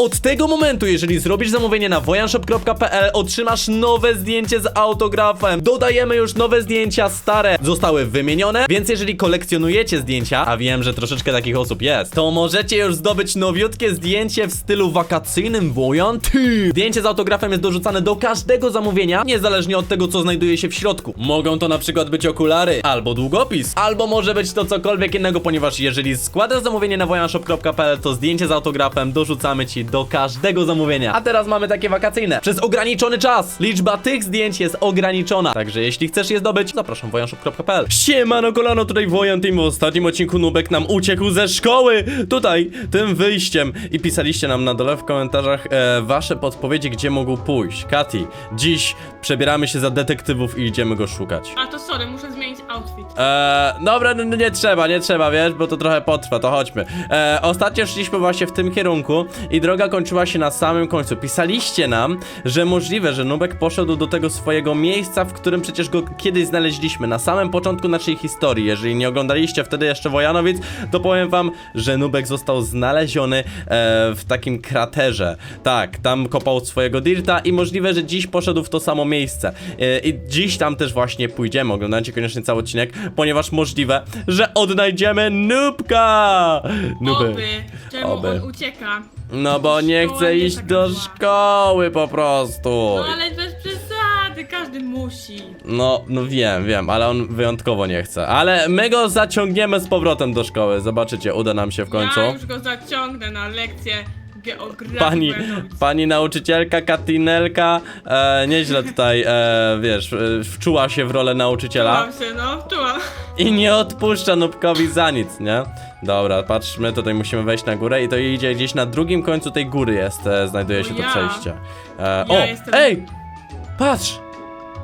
Od tego momentu, jeżeli zrobisz zamówienie na wojanshop.pl, otrzymasz nowe zdjęcie z autografem. Dodajemy już nowe zdjęcia, stare zostały wymienione, więc jeżeli kolekcjonujecie zdjęcia, a wiem, że troszeczkę takich osób jest, to możecie już zdobyć nowiutkie zdjęcie w stylu wakacyjnym Wojan. Ty! Zdjęcie z autografem jest dorzucane do każdego zamówienia, niezależnie od tego, co znajduje się w środku. Mogą to na przykład być okulary, albo długopis, albo może być to cokolwiek innego, ponieważ jeżeli składasz zamówienie na wojanshop.pl, to zdjęcie z autografem dorzucamy ci do każdego zamówienia. A teraz mamy takie wakacyjne. Przez ograniczony czas. Liczba tych zdjęć jest ograniczona. Także jeśli chcesz je zdobyć, zapraszam wojanshop.pl. Siemano kolano, tutaj Wojan Team. W ostatnim odcinku Nubek nam uciekł ze szkoły. Tutaj, tym wyjściem. I pisaliście nam na dole w komentarzach e, wasze podpowiedzi, gdzie mogą pójść. Kati, dziś przebieramy się za detektywów i idziemy go szukać. A to sorry, muszę zmienić outfit. Eee, dobra, no, no nie trzeba, nie trzeba, wiesz, bo to trochę potrwa, to chodźmy. Eee, ostatnio szliśmy właśnie w tym kierunku i droga kończyła się na samym końcu. Pisaliście nam, że możliwe, że Nubek poszedł do tego swojego miejsca, w którym przecież go kiedyś znaleźliśmy, na samym początku naszej historii. Jeżeli nie oglądaliście wtedy jeszcze Wojanowic, to powiem wam, że Nubek został znaleziony e, w takim kraterze. Tak, tam kopał swojego dirta i możliwe, że dziś poszedł w to samo miejsce. E, I dziś tam też właśnie pójdziemy. Oglądajcie koniecznie cały odcinek, ponieważ możliwe, że odnajdziemy Nubka! Nubek. Oby. Czemu Oby. on ucieka? No bo nie Szkoła chce nie iść taka do zła. szkoły po prostu. No ale bez przesady, każdy musi. No, no wiem, wiem, ale on wyjątkowo nie chce. Ale my go zaciągniemy z powrotem do szkoły. Zobaczycie, uda nam się w końcu. Ja już go zaciągnę na lekcję geografii. Pani, pani nauczycielka Katinelka e, nieźle tutaj, e, wiesz, e, wczuła się w rolę nauczyciela Czułam się, no, czułam. i nie odpuszcza Nubkowi za nic, nie? Dobra, patrzmy, tutaj musimy wejść na górę i to idzie gdzieś na drugim końcu tej góry jest, e, znajduje się to ja. przejście. E, o, jestem- ej! Patrz!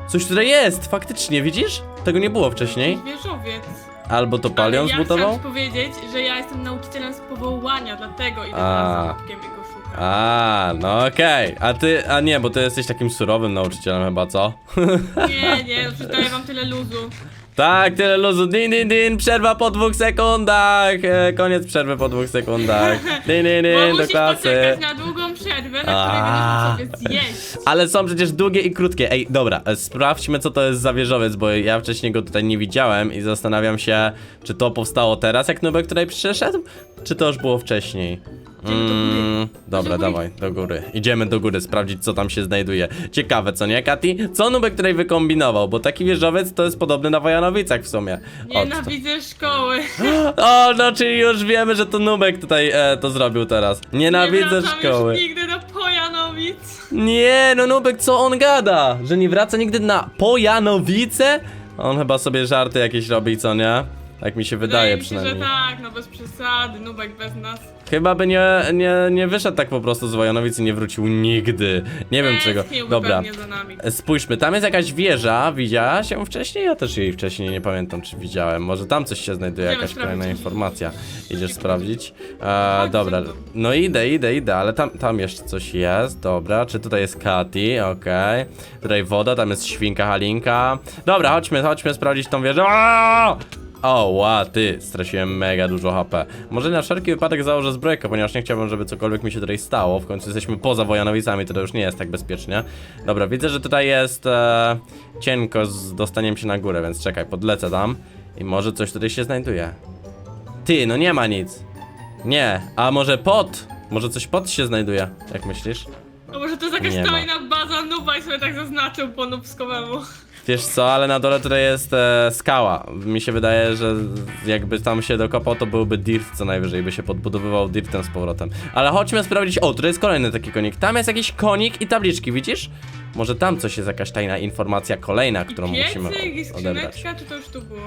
Coś tutaj jest, faktycznie, widzisz? Tego nie było wcześniej. Wieżowiec. Albo to Ale Palion ja zbudował? chciałam ci powiedzieć, że ja jestem nauczycielem z powołania, dlatego idę A. za Nubkiem i go szukam. A, no okej. A ty, a nie, bo ty jesteś takim surowym nauczycielem chyba, co? Nie, nie, przydaję wam tyle luzu. tak, tyle luzu. Din, din, din, przerwa po dwóch sekundach. E, koniec przerwy po dwóch sekundach. Din, din, Bo din, do musisz klasy. poczekać na długą na będziesz sobie zjeść. Ale są przecież długie i krótkie. Ej, dobra, e, sprawdźmy co to jest za wieżowiec, bo ja wcześniej go tutaj nie widziałem i zastanawiam się, czy to powstało teraz, jak Nubek tutaj przyszedł, czy to już było wcześniej. Mm, dobra, dawaj, do góry. Idziemy do góry, sprawdzić co tam się znajduje. Ciekawe, co nie, Kati? Co Nubek tutaj wykombinował? Bo taki wieżowiec to jest podobny na Wojanowicach w sumie. O, co to? Nienawidzę szkoły. o, no czyli już wiemy, że to Nubek tutaj e, to zrobił teraz. Nienawidzę nie wracam szkoły. Już nigdy do Pojanowic. Nie, no Nubek, co on gada? Że nie wraca nigdy na Pojanowice? On chyba sobie żarty jakieś robi, co nie? Tak mi się wydaje mi się, przynajmniej. że tak, no bez przesady, Nubek bez nas. Chyba by nie, nie, nie wyszedł tak po prostu z Wojanowic i nie wrócił nigdy. Nie wiem czego. Tęskniłby Dobra. pewnie za nami. Spójrzmy, tam jest jakaś wieża, widziałaś ją wcześniej? Ja też jej wcześniej nie pamiętam, czy widziałem. Może tam coś się znajduje, Idziemy jakaś kolejna informacja. Idziesz sprawdzić? E, Chodź dobra, ze mną. no idę, idę, idę, ale tam, tam jeszcze coś jest, dobra. Czy tutaj jest Kati? Okej. Tutaj woda, tam jest świnka Halinka. Dobra, chodźmy, chodźmy sprawdzić tą wieżę. Aaaa! O, ła, ty, straciłem mega dużo HP. Może na wszelki wypadek założę zbrojkę, ponieważ nie chciałbym, żeby cokolwiek mi się tutaj stało. W końcu jesteśmy poza Wojanowicami, to, to już nie jest tak bezpiecznie. Dobra, widzę, że tutaj jest e, cienko z dostaniem się na górę, więc czekaj, podlecę tam i może coś tutaj się znajduje. Ty, no nie ma nic. Nie, a może pod? Może coś pod się znajduje, jak myślisz? A może to jest jakaś Nie ma. tajna baza Nuba i sobie tak zaznaczył po nubskowemu. Wiesz co, ale na dole tutaj jest e, skała. Mi się wydaje, że jakby tam się dokopał, to byłby dirt co najwyżej, by się podbudowywał dirtem z powrotem. Ale chodźmy sprawdzić. O, tutaj jest kolejny taki konik. Tam jest jakiś konik i tabliczki, widzisz? Może tam coś jest jakaś tajna informacja kolejna, którą I musimy piecyk, i o- odebrać. skrzyneczka, czy to już tu było?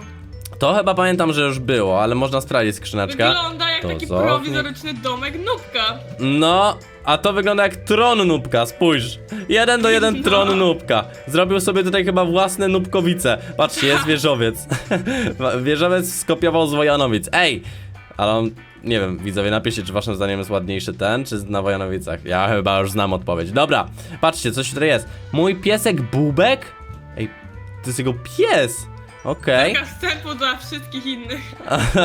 To chyba pamiętam, że już było, ale można sprawdzić skrzyneczkę. Wygląda jak taki zownik. prowizoryczny domek Nubka. No, a to wygląda jak tron nubka, spójrz. Jeden do jeden tron nubka. Zrobił sobie tutaj chyba własne nubkowice. Patrzcie, jest wieżowiec. wieżowiec skopiował z Wojanowic. Ej! Ale on, nie wiem, widzowie, napiszcie, czy waszym zdaniem jest ładniejszy ten, czy na Wojanowicach. Ja chyba już znam odpowiedź. Dobra, patrzcie, coś tutaj jest. Mój piesek Bubek? Ej, to jest jego pies. Okej. Taka wstępu dla wszystkich innych.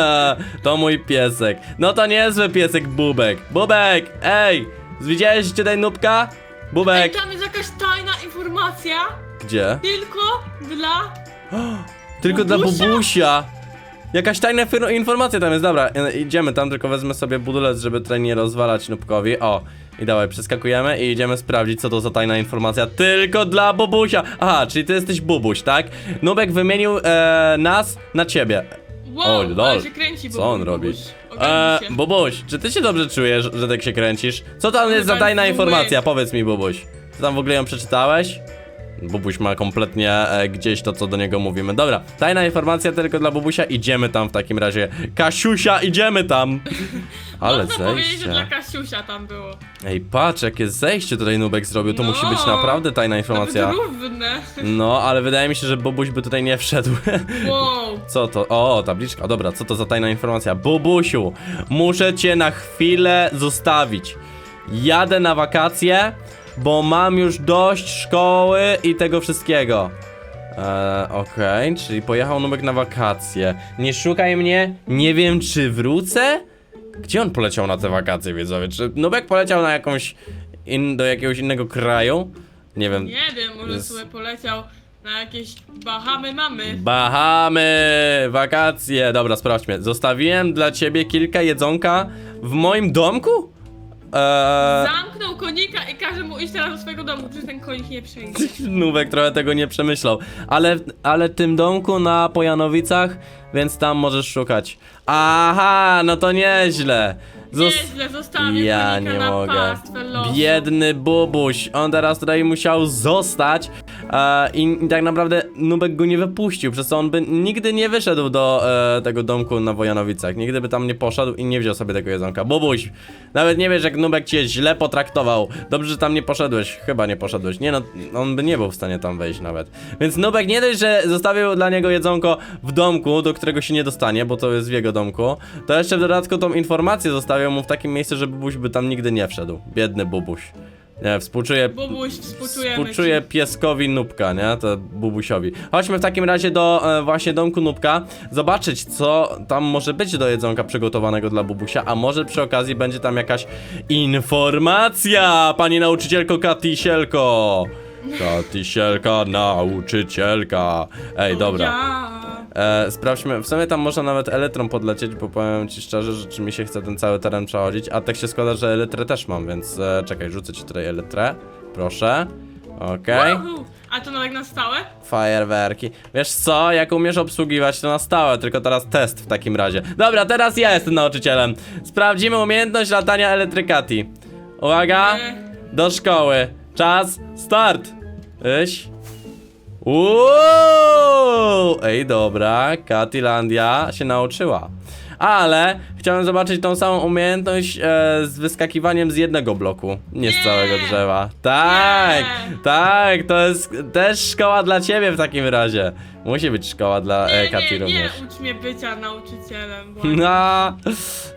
To mój piesek. No to niezły piesek Bubek. Bubek, ej! Widziałeś tutaj nubka? Ej, Bubek, tam jest jakaś tajna informacja, gdzie? tylko dla... Tylko dla Bubusia? bubusia. Jakaś tajna fir- informacja tam jest, dobra, i- idziemy tam, tylko wezmę sobie budulec, żeby tutaj nie rozwalać nubkowi, o. I dawaj, przeskakujemy i idziemy sprawdzić, co to za tajna informacja tylko dla Bubusia. Aha, czyli ty jesteś Bubuś, tak? Nubek wymienił e, nas na ciebie. Wow, O, lol. ale się kręci, Co on Bubuś. Ogarnij E, się. Bubuś, czy ty się dobrze czujesz, że tak się kręcisz? Co tam jest za tajna informacja? Powiedz mi, Bubuś. Czy tam w ogóle ją przeczytałeś? Bubuś ma kompletnie e, gdzieś to, co do niego mówimy. Dobra, tajna informacja tylko dla Bubusia. Idziemy tam w takim razie. Kasiusia, idziemy tam! Ale Można powiedzieć, że dla zejście. Kasiusia tam było. Ej, patrz, jakie zejście tutaj Nubek zrobił. To No. musi być naprawdę tajna informacja. Nawet równe. No, ale wydaje mi się, że Bubuś by tutaj nie wszedł. Wow. Co to? O, tabliczka, dobra, co to za tajna informacja? Bubusiu, muszę cię na chwilę zostawić. Jadę na wakacje, bo mam już dość szkoły i tego wszystkiego. Eee, okej, czyli pojechał Nubek na wakacje. Nie szukaj mnie, nie wiem czy wrócę? Gdzie on poleciał na te wakacje, widzowie? Czy Nubek poleciał na jakąś, in, do jakiegoś innego kraju? Nie wiem. Nie wiem, może Jest- sobie poleciał na jakieś Bahamy mamy. Bahamy, wakacje. Dobra, sprawdźmy. Zostawiłem dla ciebie kilka jedzonka w moim domku? Eee, Zamknął konika i każe mu iść teraz do swojego domu, przecież ten konik nie przejdzie. Nówek trochę tego nie przemyślał. Ale, ale w tym domku na Pojanowicach, więc tam możesz szukać. Aha, no to nieźle. Zos- Nieźle, zostawię ja konika nie na mogę. pastwę losu. Biedny bubuś. On teraz tutaj musiał zostać e, i, i tak naprawdę Nubek go nie wypuścił, przez co on by nigdy nie wyszedł do e, tego domku na Wojanowicach. Nigdy by tam nie poszedł i nie wziął sobie tego jedzonka. Bubuś, nawet nie wiesz jak Nubek cię źle potraktował. Dobrze, że tam nie poszedłeś. Chyba nie poszedłeś. Nie no, on by nie był w stanie tam wejść nawet. Więc Nubek nie dość, że zostawił dla niego jedzonko w domku, do którego się nie dostanie, bo to jest w jego domku, to jeszcze w dodatku tą informację zostawił mu w takim miejscu, że Bubuś by tam nigdy nie wszedł. Biedny Bubuś. Nie, współczuję, Bubuś, współczujemy współczuję ci. pieskowi Nubka, nie? To Bubusiowi. Chodźmy w takim razie do e, właśnie domku Nubka, zobaczyć co tam może być do jedzonka przygotowanego dla Bubusia, a może przy okazji będzie tam jakaś informacja, pani nauczycielko Katisielko. Katisielka, nauczycielka. Ej, dobra. Ja. E, sprawdźmy, w sumie tam można nawet elektron podlecieć, bo powiem ci szczerze, że czy mi się chce ten cały teren przechodzić, a tak się składa, że elektrę też mam, więc e, czekaj, rzucę ci tutaj elektrę, proszę, okej. A to nawet na stałe? fajerwerki, wiesz co, jak umiesz obsługiwać to na stałe, tylko teraz test w takim razie, dobra, teraz ja jestem nauczycielem, sprawdzimy umiejętność latania elektrykati, uwaga, Nie. do szkoły, czas, start, Iś. Uuu! Ej, dobra, Katilandia się nauczyła. Ale chciałem zobaczyć tą samą umiejętność e, z wyskakiwaniem z jednego bloku, nie z całego drzewa. Tak, tak, to jest też szkoła dla ciebie w takim razie. Musi być szkoła dla e, Nie, Kati nie, nie również. ucz mnie bycia nauczycielem. Bo... No,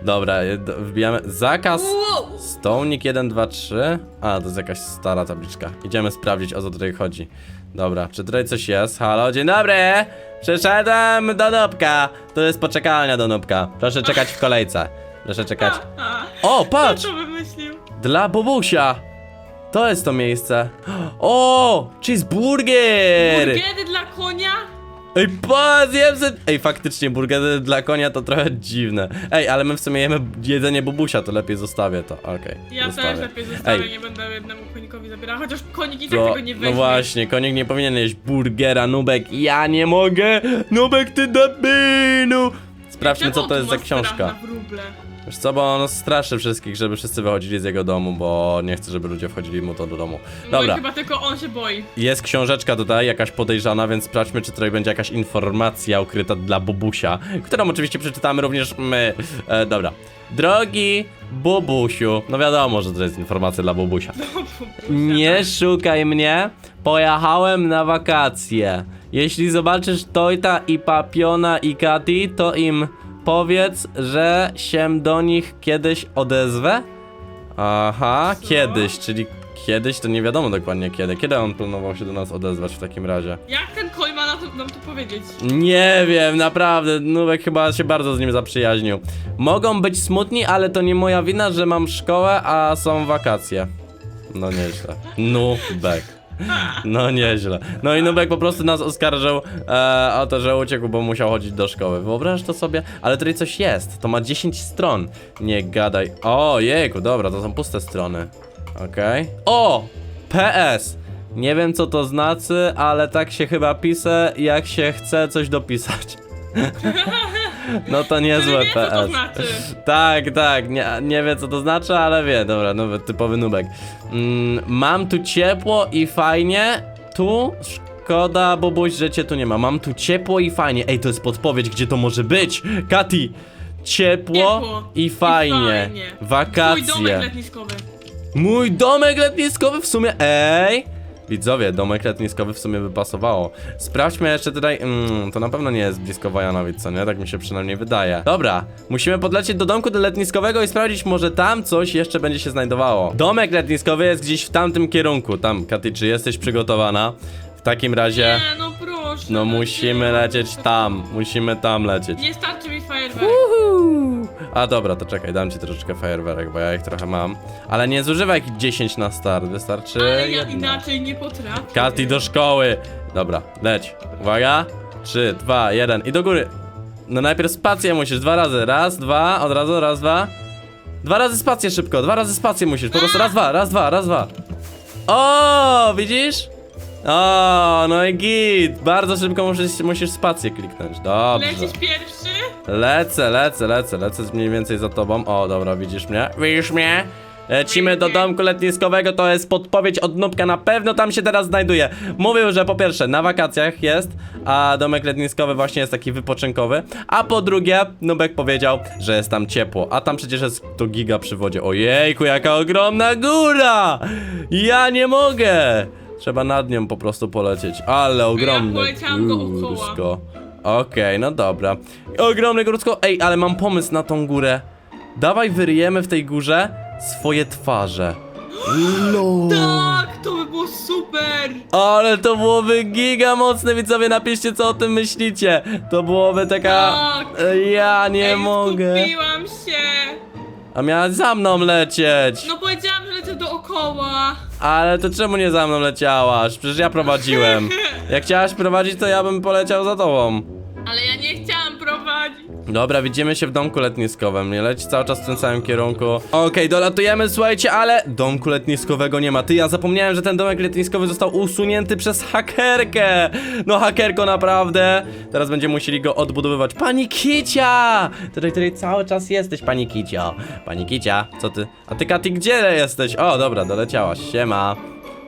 dobra, e, do- wbijamy zakaz. Wow. Stołnik 1, 2, 3. A, to jest jakaś stara tabliczka. Idziemy sprawdzić o co tutaj chodzi. Dobra, czy tutaj coś jest? Halo, dzień dobry! Przyszedłem do Nubka. To jest poczekalnia do Nubka. Proszę czekać w kolejce. Proszę czekać. O, patrz! To wymyślił? Dla Bobusia! To jest to miejsce. O! Cheeseburger! Burgery dla konia? Ej, pa, zjem se... Ej, faktycznie, burgery dla konia to trochę dziwne. Ej, ale my w sumie jemy jedzenie Bobusia, to lepiej zostawię to. Okej, Ja zostawię. też lepiej zostawię, Ej, nie będę jednemu konikowi zabierała, chociaż konik i tak To, tego nie weźmie. no właśnie, konik nie powinien jeść burgera, Nubek. Ja nie mogę! Nubek, ty debinu! Sprawdźmy, Czemu co on to tu jest ma za strach książka. na wróble? Wiesz co, bo on straszy wszystkich, żeby wszyscy wychodzili z jego domu, bo nie chce, żeby ludzie wchodzili mu to do domu. No i Dobra, chyba tylko on się boi. jest książeczka tutaj, jakaś podejrzana, więc sprawdźmy, czy tutaj będzie jakaś informacja ukryta dla Bubusia, którą oczywiście przeczytamy również my. E, dobra. Drogi Bubusiu, no wiadomo, że to jest informacja dla Bubusia. Nie szukaj mnie, pojechałem na wakacje. Jeśli zobaczysz Tojta i Papiona i Kati, to im powiedz, że się do nich kiedyś odezwę. Aha, Co? kiedyś, czyli kiedyś to nie wiadomo dokładnie kiedy. Kiedy on planował się do nas odezwać w takim razie? Jak ten koń ma na to nam to powiedzieć. Nie wiem, naprawdę, Nubek chyba się bardzo z nim zaprzyjaźnił. Mogą być smutni, ale to nie moja wina, że mam szkołę, a są wakacje. No nieźle. Nubek. No nieźle. No i Nubek po prostu nas oskarżył e, o to, że uciekł, bo musiał chodzić do szkoły. Wyobraź to sobie? Ale tutaj coś jest. To ma 10 stron. Nie gadaj. O, jejku, dobra, to są puste strony. Okej. O! PS! Nie wiem co to znaczy, ale tak się chyba pisze, jak się chce coś dopisać. No to niezłe wie, co to PS. znaczy. Tak, tak, nie, nie wie co to znaczy, ale wie, dobra, no, typowy nubek. Mm, mam tu ciepło i fajnie, tu szkoda, Bobuś, że cię tu nie ma. Mam tu ciepło i fajnie. Ej, to jest podpowiedź, gdzie to może być. Kati, ciepło, Ciepło i fajnie. Twój domek Wakacje. letniskowy. Mój domek letniskowy w sumie. Ej! Widzowie, domek letniskowy w sumie by pasowało. Sprawdźmy jeszcze tutaj. Mm, to na pewno nie jest blisko Wojanowic, co nie? Tak mi się przynajmniej wydaje. Dobra, musimy podlecieć do domku letniskowego i sprawdzić, może tam coś jeszcze będzie się znajdowało. Domek letniskowy jest gdzieś w tamtym kierunku. Tam, Katy, czy jesteś przygotowana? W takim razie. Nie, no proszę. No musimy nie, lecieć tam. Musimy tam lecieć. Nie starczy mi fajerwerek. A dobra, to czekaj, dam ci troszeczkę fajerwerek, bo ja ich trochę mam. Ale nie zużywaj ich 10 na start, wystarczy Ale ja jedna. inaczej nie potrafię. Kati do szkoły. Dobra, leć. Uwaga. 3, 2, 1 i do góry. No najpierw spację musisz, dwa razy. Raz, dwa, od razu, raz, dwa. Dwa razy spację szybko, dwa razy spację musisz. Po prostu raz, dwa, raz, dwa, raz, dwa. O, widzisz? O, no i git. Bardzo szybko musisz, musisz spację kliknąć. Dobrze. Lecisz pierwszy? Lecę, lecę, lecę, lecę mniej więcej za tobą. O, dobra, widzisz mnie? Widzisz mnie? Lecimy do domku letniskowego, to jest podpowiedź od Nubka, na pewno tam się teraz znajduje. Mówił, że po pierwsze na wakacjach jest, a domek letniskowy właśnie jest taki wypoczynkowy, a po drugie Nubek powiedział, że jest tam ciepło, a tam przecież jest to giga przy wodzie. Ojejku, jaka ogromna góra! Ja nie mogę! Trzeba nad nią po prostu polecieć, ale ogromne poleciałam dookoła. Okej, no dobra. Ogromne górsko. Ej, ale mam pomysł na tą górę. Dawaj wyryjemy w tej górze swoje twarze. No. Tak, to by było super. Ale to byłoby giga mocne, widzowie, napiszcie co o tym myślicie. To byłoby taka... Tak. E, Ja nie Ej, mogę. Skupiłam się. A miałaś za mną lecieć. No powiedziałam, że lecę dookoła. Ale to czemu nie za mną leciałaś? Przecież ja prowadziłem. Jak chciałaś prowadzić, to ja bym poleciał za tobą. Dobra, widzimy się w domku letniskowym. Nie leci cały czas w tym samym kierunku. Okej, dolatujemy, słuchajcie, ale domku letniskowego nie ma. Ty, ja zapomniałem, że ten domek letniskowy został usunięty przez hakerkę. No, hakerko, naprawdę. Teraz będziemy musieli go odbudowywać. Pani Kicia! Tutaj, tutaj cały czas jesteś, pani Kicio. Pani Kicia, co ty? A ty, Katy, gdzie jesteś? O, dobra, doleciałaś. Siema.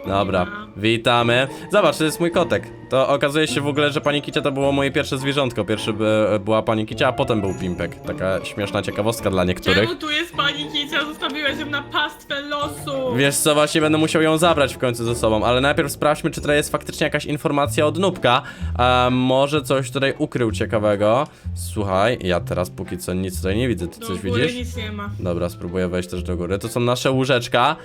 Dobra, witamy. Zobacz, to jest mój kotek. To okazuje się w ogóle, że pani Kicia to było moje pierwsze zwierzątko. Pierwszy by, była pani Kicia, a potem był Pimpek. Taka śmieszna ciekawostka dla niektórych. Czemu tu jest pani Kicia? Zostawiłeś ją na pastwę losu. Wiesz co, właśnie będę musiał ją zabrać w końcu ze sobą, ale najpierw sprawdźmy, czy tutaj jest faktycznie jakaś informacja od Nubka. A może coś tutaj ukrył ciekawego. Słuchaj, ja teraz póki co nic tutaj nie widzę. Ty Do coś góry widzisz? nic nie ma. Dobra, spróbuję wejść też do góry. To są nasze łóżeczka,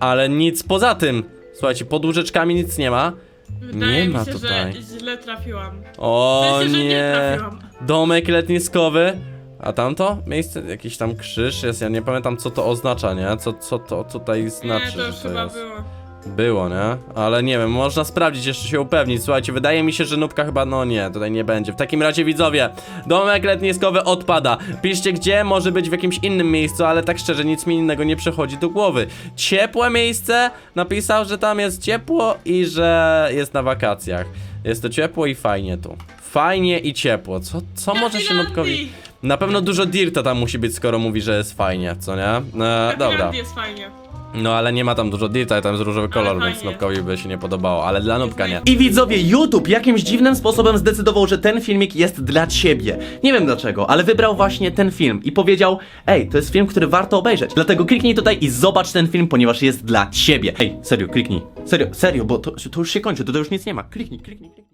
ale nic poza tym. Słuchajcie, pod łóżeczkami nic nie ma. Wydaje Nie mi ma się, tutaj. że źle trafiłam. O W sensie, że nie nie. trafiłam. Domek letniskowy. A tamto? Miejsce, jakiś tam krzyż jest, ja nie pamiętam co to oznacza, nie? Co, co to tutaj znaczy, nie, to już że to chyba jest. było. Było, nie? Ale nie wiem, można sprawdzić, jeszcze się upewnić. Słuchajcie, wydaje mi się, że nubka chyba, no nie, tutaj nie będzie. W takim razie, widzowie, domek letniskowy odpada. Piszcie gdzie, może być w jakimś innym miejscu, ale tak szczerze, nic mi innego nie przychodzi do głowy. Ciepłe miejsce, napisał, że tam jest ciepło i że jest na wakacjach. Jest to ciepło i fajnie tu. Fajnie i ciepło. Co, co może się nubkowi... Na pewno dużo dirta tam musi być, skoro mówi, że jest fajnie, co nie? E, dobra. Jest fajnie. No ale nie ma tam dużo dirta, tam jest różowy kolor, fajnie. więc Nubkowi by się nie podobało, ale dla Nubka nie. I widzowie, YouTube jakimś dziwnym sposobem zdecydował, że ten filmik jest dla ciebie. Nie wiem dlaczego, ale wybrał właśnie ten film i powiedział: Ej, to jest film, który warto obejrzeć. Dlatego kliknij tutaj i zobacz ten film, ponieważ jest dla ciebie. Ej, serio, kliknij. Serio, serio, bo to, to już się kończy, to, to już nic nie ma. Kliknij, kliknij, kliknij.